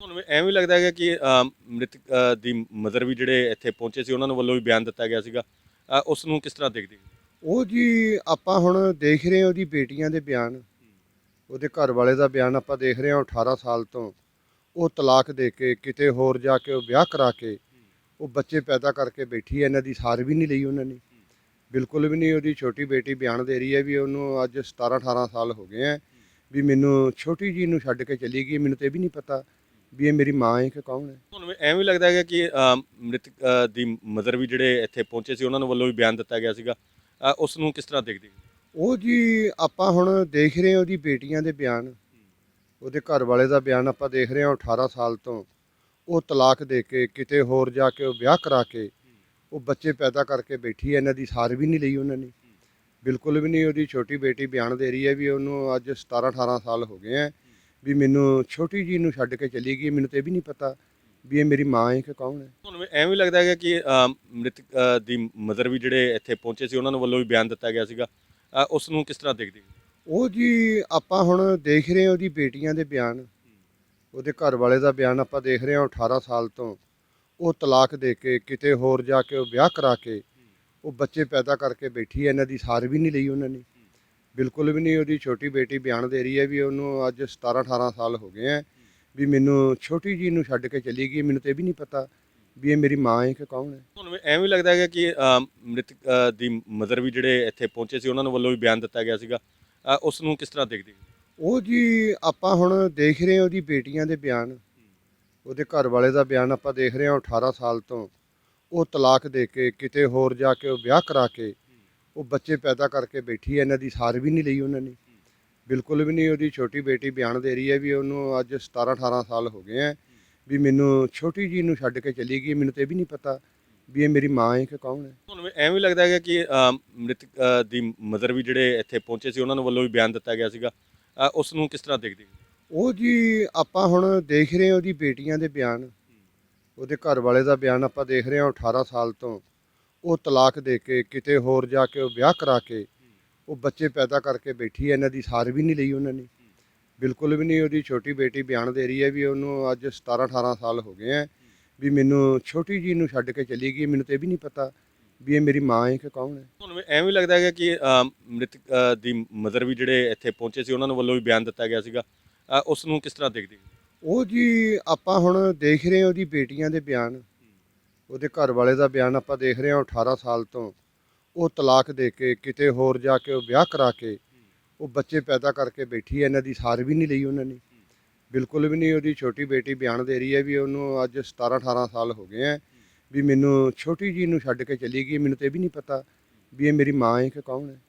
ਤੁਹਾਨੂੰ ਐਵੇਂ ਲੱਗਦਾ ਹੈਗਾ ਕਿ ਅਮ, ਮ੍ਰਿਤਕ ਅ, ਦੀ ਮਦਰ ਵੀ ਜਿਹੜੇ ਇੱਥੇ ਪਹੁੰਚੇ ਸੀ ਉਹਨਾਂ ਨੂੰ ਵੱਲੋਂ ਵੀ ਬਿਆਨ ਦਿੱਤਾ ਗਿਆ ਸੀਗਾ। ਅ, ਉਸ ਨੂੰ ਕਿਸ ਤਰ੍ਹਾਂ ਦੇਖਦੇ ਹੋ? ਉਹ ਜੀ ਆਪਾਂ ਹੁਣ ਦੇਖ ਰਹੇ ਹਾਂ ਉਹਦੀ ਬੇਟੀਆਂ ਦੇ ਬਿਆਨ। ਉਹਦੇ ਘਰ ਵਾਲੇ ਦਾ ਬਿਆਨ ਆਪਾਂ ਦੇਖ ਰਹੇ ਹਾਂ 18 ਸਾਲ ਤੋਂ। ਉਹ ਤਲਾਕ ਦੇ ਕੇ ਕਿਤੇ ਹੋਰ ਜਾ ਕੇ ਉਹ ਵਿਆਹ ਕਰਾ ਕੇ ਉਹ ਬੱਚੇ ਪੈਦਾ ਕਰਕੇ ਬੈਠੀ ਹੈ ਇਹਨਾਂ ਦੀ ਸਾਰ ਵੀ ਨਹੀਂ ਲਈ ਉਹਨਾਂ ਨੇ। ਬਿਲਕੁਲ ਵੀ ਨਹੀਂ ਉਹਦੀ ਛੋਟੀ ਬੇਟੀ ਬਿਆਨ ਦੇ ਰਹੀ ਹੈ ਵੀ ਉਹਨੂੰ ਅੱਜ 17 18 ਸਾਲ ਹੋ ਗਏ ਹੈ ਵੀ ਮੈਨੂੰ ਛੋਟੀ ਜੀ ਨੂੰ ਛੱਡ ਕੇ ਚਲੀ ਗਈ ਮੈਨੂੰ ਤੇ ਇਹ ਵੀ ਨਹੀਂ ਪਤਾ ਵੀ ਇਹ ਮੇਰੀ ਮਾਂ ਹੈ ਕਿ ਕੌਣ ਹੈ? ਤੁਹਾਨੂੰ ਐਵੇਂ ਲੱਗਦਾ ਹੈਗਾ ਕਿ ਅਮ, ਮ੍ਰਿਤਕ ਅ, ਦੀ ਮਦਰ ਵੀ ਜਿਹੜੇ ਇੱਥੇ ਪਹੁੰਚੇ ਸੀ ਉਹਨਾਂ ਨੂੰ ਵੱਲੋਂ ਵੀ ਬਿਆਨ ਦਿੱਤਾ ਗਿਆ ਸੀਗਾ। ਅ, ਉਸ ਨੂੰ ਕਿਸ ਤਰ੍ਹਾਂ ਦੇਖਦੇ ਹੋ? ਉਹ ਜੀ ਆਪਾਂ ਹੁਣ ਦੇਖ ਰਹੇ ਹਾਂ ਉਹਦੀ ਬੇਟੀਆਂ ਦੇ ਬਿਆਨ। ਉਹਦੇ ਘਰ ਵਾਲੇ ਦਾ ਬਿਆਨ ਆਪਾਂ ਦੇਖ ਰਹੇ ਹਾਂ 18 ਸਾਲ ਤੋਂ। ਉਹ ਤਲਾਕ ਦੇ ਕੇ ਕਿਤੇ ਹੋਰ ਜਾ ਕੇ ਉਹ ਵਿਆਹ ਕਰਾ ਕੇ ਉਹ ਬੱਚੇ ਪੈਦਾ ਕਰਕੇ ਬੈਠੀ ਹੈ ਇਹਨਾਂ ਦੀ ਸਾਰ ਵੀ ਨਹੀਂ ਲਈ ਉਹਨਾਂ ਨੇ। ਬਿਲਕੁਲ ਵੀ ਨਹੀਂ ਉਹਦੀ ਛੋਟੀ ਬੇਟੀ ਬਿਆਨ ਦੇ ਰਹੀ ਹੈ ਵੀ ਉਹਨੂੰ ਅੱਜ 17 18 ਸਾਲ ਹੋ ਗਏ ਆ ਵੀ ਮੈਨੂੰ ਛੋਟੀ ਜੀ ਨੂੰ ਛੱਡ ਕੇ ਚਲੀ ਗਈ ਮੈਨੂੰ ਤੇ ਇਹ ਵੀ ਨਹੀਂ ਪਤਾ ਵੀ ਇਹ ਮੇਰੀ ਮਾਂ ਹੈ ਕਿ ਕੌਣ ਹੈ। ਤੁਹਾਨੂੰ ਐਵੇਂ ਲੱਗਦਾ ਹੈਗਾ ਕਿ ਅਮ, ਮ੍ਰਿਤਕ ਅ, ਦੀ ਮਦਰ ਵੀ ਜਿਹੜੇ ਇੱਥੇ ਪਹੁੰਚੇ ਸੀ ਉਹਨਾਂ ਨੂੰ ਵੱਲੋਂ ਵੀ ਬਿਆਨ ਦਿੱਤਾ ਗਿਆ ਸੀਗਾ। ਅ, ਉਸ ਨੂੰ ਕਿਸ ਤਰ੍ਹਾਂ ਦੇਖਦੇ ਹੋ? ਉਹ ਜੀ ਆਪਾਂ ਹੁਣ ਦੇਖ ਰਹੇ ਹਾਂ ਉਹਦੀ ਬੇਟੀਆਂ ਦੇ ਬਿਆਨ। ਉਹਦੇ ਘਰ ਵਾਲੇ ਦਾ ਬਿਆਨ ਆਪਾਂ ਦੇਖ ਰਹੇ ਹਾਂ 18 ਸਾਲ ਤੋਂ। ਉਹ ਤਲਾਕ ਦੇ ਕੇ ਕਿਤੇ ਹੋਰ ਜਾ ਕੇ ਉਹ ਵਿਆਹ ਕਰਾ ਕੇ ਉਹ ਬੱਚੇ ਪੈਦਾ ਕਰਕੇ ਬੈਠੀ ਹੈ ਇਹਨਾਂ ਦੀ ਸਾਰ ਵੀ ਨਹੀਂ ਲਈ ਉਹਨਾਂ ਨੇ। ਬਿਲਕੁਲ ਵੀ ਨਹੀਂ ਉਹਦੀ ਛੋਟੀ ਬੇਟੀ ਬਿਆਨ ਦੇ ਰਹੀ ਹੈ ਵੀ ਉਹਨੂੰ ਅੱਜ 17 18 ਸਾਲ ਹੋ ਗਏ ਆ ਵੀ ਮੈਨੂੰ ਛੋਟੀ ਜੀ ਨੂੰ ਛੱਡ ਕੇ ਚਲੀ ਗਈ ਮੈਨੂੰ ਤੇ ਇਹ ਵੀ ਨਹੀਂ ਪਤਾ ਵੀ ਇਹ ਮੇਰੀ ਮਾਂ ਹੈ ਕਿ ਕੌਣ ਹੈ। ਤੁਹਾਨੂੰ ਐਵੇਂ ਲੱਗਦਾ ਹੈਗਾ ਕਿ ਮ੍ਰਿਤਕ ਦੀ ਮਦਰ ਵੀ ਜਿਹੜੇ ਇੱਥੇ ਪਹੁੰਚੇ ਸੀ ਉਹਨਾਂ ਨੂੰ ਵੱਲੋਂ ਵੀ ਬਿਆਨ ਦਿੱਤਾ ਗਿਆ ਸੀਗਾ ਉਸ ਨੂੰ ਕਿਸ ਤਰ੍ਹਾਂ ਦੇਖਦੇ ਹੋ? ਉਹ ਜੀ ਆਪਾਂ ਹੁਣ ਦੇਖ ਰਹੇ ਹਾਂ ਉਹਦੀ ਬੇਟੀਆਂ ਦੇ ਬਿਆਨ ਉਹਦੇ ਘਰ ਵਾਲੇ ਦਾ ਬਿਆਨ ਆਪਾਂ ਦੇਖ ਰਹੇ ਹਾਂ 18 ਸਾਲ ਤੋਂ ਉਹ ਤਲਾਕ ਦੇ ਕੇ ਕਿਤੇ ਹੋਰ ਜਾ ਕੇ ਉਹ ਵਿਆਹ ਕਰਾ ਕੇ ਉਹ ਬੱਚੇ ਪੈਦਾ ਕਰਕੇ ਬੈਠੀ ਹੈ ਇਹਨਾਂ ਦੀ ਸਾਰ ਵੀ ਨਹੀਂ ਲਈ ਉਹਨਾਂ ਨੇ। ਬਿਲਕੁਲ ਵੀ ਨਹੀਂ ਉਹਦੀ ਛੋਟੀ ਬੇਟੀ ਬਿਆਨ ਦੇ ਰਹੀ ਹੈ ਵੀ ਉਹਨੂੰ ਅੱਜ 17 18 ਸਾਲ ਹੋ ਗਏ ਆ ਵੀ ਮੈਨੂੰ ਛੋਟੀ ਜੀ ਨੂੰ ਛੱਡ ਕੇ ਚਲੀ ਗਈ ਮੈਨੂੰ ਤੇ ਇਹ ਵੀ ਨਹੀਂ ਪਤਾ ਵੀ ਇਹ ਮੇਰੀ ਮਾਂ ਹੈ ਕਿ ਕੌਣ ਹੈ। ਤੁਹਾਨੂੰ ਐਵੇਂ ਲੱਗਦਾ ਹੈਗਾ ਕਿ ਮ੍ਰਿਤਕ ਦੀ ਮਦਰ ਵੀ ਜਿਹੜੇ ਇੱਥੇ ਪਹੁੰਚੇ ਸੀ ਉਹਨਾਂ ਨੂੰ ਵੱਲੋਂ ਵੀ ਬਿਆਨ ਦਿੱਤਾ ਗਿਆ ਸੀਗਾ। ਉਸ ਨੂੰ ਕਿਸ ਤਰ੍ਹਾਂ ਦੇਖਦੇ ਹੋ? ਉਹ ਜੀ ਆਪਾਂ ਹੁਣ ਦੇਖ ਰਹੇ ਹਾਂ ਉਹਦੀ ਬੇਟੀਆਂ ਦੇ ਬਿਆਨ। ਉਹਦੇ ਘਰ ਵਾਲੇ ਦਾ ਬਿਆਨ ਆਪਾਂ ਦੇਖ ਰਹੇ ਹਾਂ 18 ਸਾਲ ਤੋਂ ਉਹ ਤਲਾਕ ਦੇ ਕੇ ਕਿਤੇ ਹੋਰ ਜਾ ਕੇ ਉਹ ਵਿਆਹ ਕਰਾ ਕੇ ਉਹ ਬੱਚੇ ਪੈਦਾ ਕਰਕੇ ਬੈਠੀ ਹੈ ਇਹਨਾਂ ਦੀ ਸਾਰ ਵੀ ਨਹੀਂ ਲਈ ਉਹਨਾਂ ਨੇ। ਬਿਲਕੁਲ ਵੀ ਨਹੀਂ ਉਹਦੀ ਛੋਟੀ ਬੇਟੀ ਬਿਆਨ ਦੇ ਰਹੀ ਹੈ ਵੀ ਉਹਨੂੰ ਅੱਜ 17 18 ਸਾਲ ਹੋ ਗਏ ਆ ਵੀ ਮੈਨੂੰ ਛੋਟੀ ਜੀ ਨੂੰ ਛੱਡ ਕੇ ਚਲੀ ਗਈ ਮੈਨੂੰ ਤੇ ਇਹ ਵੀ ਨਹੀਂ ਪਤਾ ਵੀ ਇਹ ਮੇਰੀ ਮਾਂ ਹੈ ਕਿ ਕੌਣ ਹੈ। ਤੁਹਾਨੂੰ ਐਵੇਂ ਲੱਗਦਾ ਹੈਗਾ ਕਿ ਮ੍ਰਿਤਕ ਦੀ ਮਦਰ ਵੀ ਜਿਹੜੇ ਇੱਥੇ ਪਹੁੰਚੇ ਸੀ ਉਹਨਾਂ ਨੂੰ ਵੱਲੋਂ ਵੀ ਬਿਆਨ ਦਿੱਤਾ ਗਿਆ ਸੀਗਾ। ਉਸ ਨੂੰ ਕਿਸ ਤਰ੍ਹਾਂ ਦੇਖਦੇ ਹੋ? ਉਹ ਜੀ ਆਪਾਂ ਹੁਣ ਦੇਖ ਰਹੇ ਹਾਂ ਉਹਦੀ ਬੇਟੀਆਂ ਦੇ ਬਿਆਨ। ਉਹਦੇ ਘਰ ਵਾਲੇ ਦਾ ਬਿਆਨ ਆਪਾਂ ਦੇਖ ਰਹੇ ਹਾਂ 18 ਸਾਲ ਤੋਂ। ਉਹ ਤਲਾਕ ਦੇ ਕੇ, ਕਿਤੇ ਹੋਰ ਜਾ ਕੇ ਉਹ ਵਿਆਹ ਕਰਾ ਕੇ, ਉਹ ਬੱਚੇ ਪੈਦਾ ਕਰਕੇ ਬੈਠੀ ਹੈ, ਇਹਨਾਂ ਦੀ ਸਾਰ ਵੀ ਨਹੀਂ ਲਈ ਉਹਨਾਂ ਨੇ। ਬਿਲਕੁਲ ਵੀ ਨਹੀਂ, ਉਹਦੀ ਛੋਟੀ ਬੇਟੀ ਬਿਆਨ ਦੇ ਰਹੀ ਹੈ ਵੀ ਉਹਨੂੰ ਅੱਜ 17 18 ਸਾਲ ਹੋ ਗਏ ਆ ਵੀ ਮੈਨੂੰ ਛੋਟੀ ਜੀ ਨੂੰ ਛੱਡ ਕੇ ਚਲੀ ਗਈ, ਮੈਨੂੰ ਤੇ ਇਹ ਵੀ ਨਹੀਂ ਪਤਾ ਵੀ ਇਹ ਮੇਰੀ ਮਾਂ ਹੈ ਕਿ ਕੌਣ ਹੈ।